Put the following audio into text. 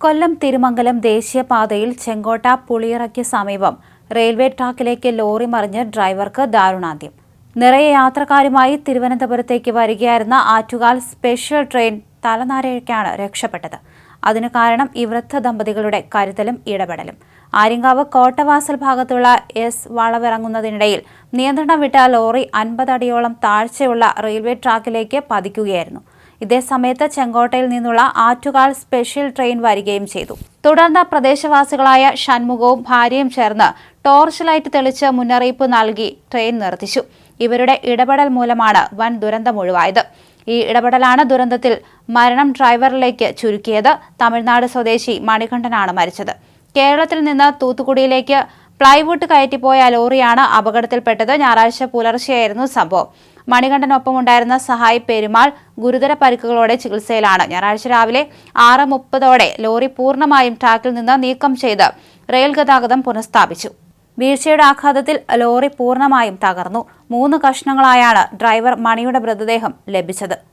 കൊല്ലം തിരുമംഗലം ദേശീയപാതയിൽ ചെങ്കോട്ട പുളിയിറയ്ക്ക് സമീപം റെയിൽവേ ട്രാക്കിലേക്ക് ലോറി മറിഞ്ഞ് ഡ്രൈവർക്ക് ദാരുണാന്ത്യം. നിറയെ യാത്രക്കാരുമായി തിരുവനന്തപുരത്തേക്ക് വരികയായിരുന്ന ആറ്റുകാൽ സ്പെഷ്യൽ ട്രെയിൻ തലനാരയ്ക്കാണ് രക്ഷപ്പെട്ടത്. അതിനു കാരണം ഈ വൃദ്ധ ദമ്പതികളുടെ കരുതലും ഇടപെടലും. ആര്യങ്കാവ് കോട്ടവാസൽ ഭാഗത്തുള്ള എസ് വളവിറങ്ങുന്നതിനിടയിൽ നിയന്ത്രണം വിട്ട ലോറി അൻപതടിയോളം താഴ്ചയുള്ള റെയിൽവേ ട്രാക്കിലേക്ക് പതിക്കുകയായിരുന്നു. ഇതേ സമയത്ത് ചെങ്കോട്ടയിൽ നിന്നുള്ള ആറ്റുകാൽ സ്പെഷ്യൽ ട്രെയിൻ വരികയും ചെയ്തു. തുടർന്ന് പ്രദേശവാസികളായ ഷൺമുഖവും ഭാര്യയും ചേർന്ന് ടോർച്ച് ലൈറ്റ് തെളിച്ച് മുന്നറിയിപ്പ് നൽകി ട്രെയിൻ നിർത്തിച്ചു. ഇവരുടെ ഇടപെടൽ മൂലമാണ് വൻ ദുരന്തം ഒഴിവായത്. ഈ ഇടപെടലാണ് ദുരന്തത്തിൽ മരണം ഡ്രൈവറിലേക്ക് ചുരുക്കിയത്. തമിഴ്നാട് സ്വദേശി മണികണ്ഠനാണ് മരിച്ചത്. കേരളത്തിൽ നിന്ന് തൂത്തുക്കുടിയിലേക്ക് പ്ലൈവുഡ് കയറ്റിപ്പോയ ലോറിയാണ് അപകടത്തിൽപ്പെട്ടത്. ഞായറാഴ്ച പുലർച്ചെയായിരുന്നു സംഭവം. മണികണ്ഠനൊപ്പം ഉണ്ടായിരുന്ന സഹായി പെരുമാൾ ഗുരുതര പരിക്കുകളോടെ ചികിത്സയിലാണ്. ഞായറാഴ്ച രാവിലെ ആറ് മുപ്പതോടെ ലോറി പൂർണമായും ട്രാക്കിൽ നിന്ന് നീക്കം ചെയ്ത് റെയിൽ ഗതാഗതം പുനഃസ്ഥാപിച്ചു. വീഴ്ചയുടെ ആഘാതത്തിൽ ലോറി പൂർണമായും തകർന്നു. മൂന്ന് കഷ്ണങ്ങളായാണ് ഡ്രൈവർ മണിയുടെ മൃതദേഹം ലഭിച്ചത്.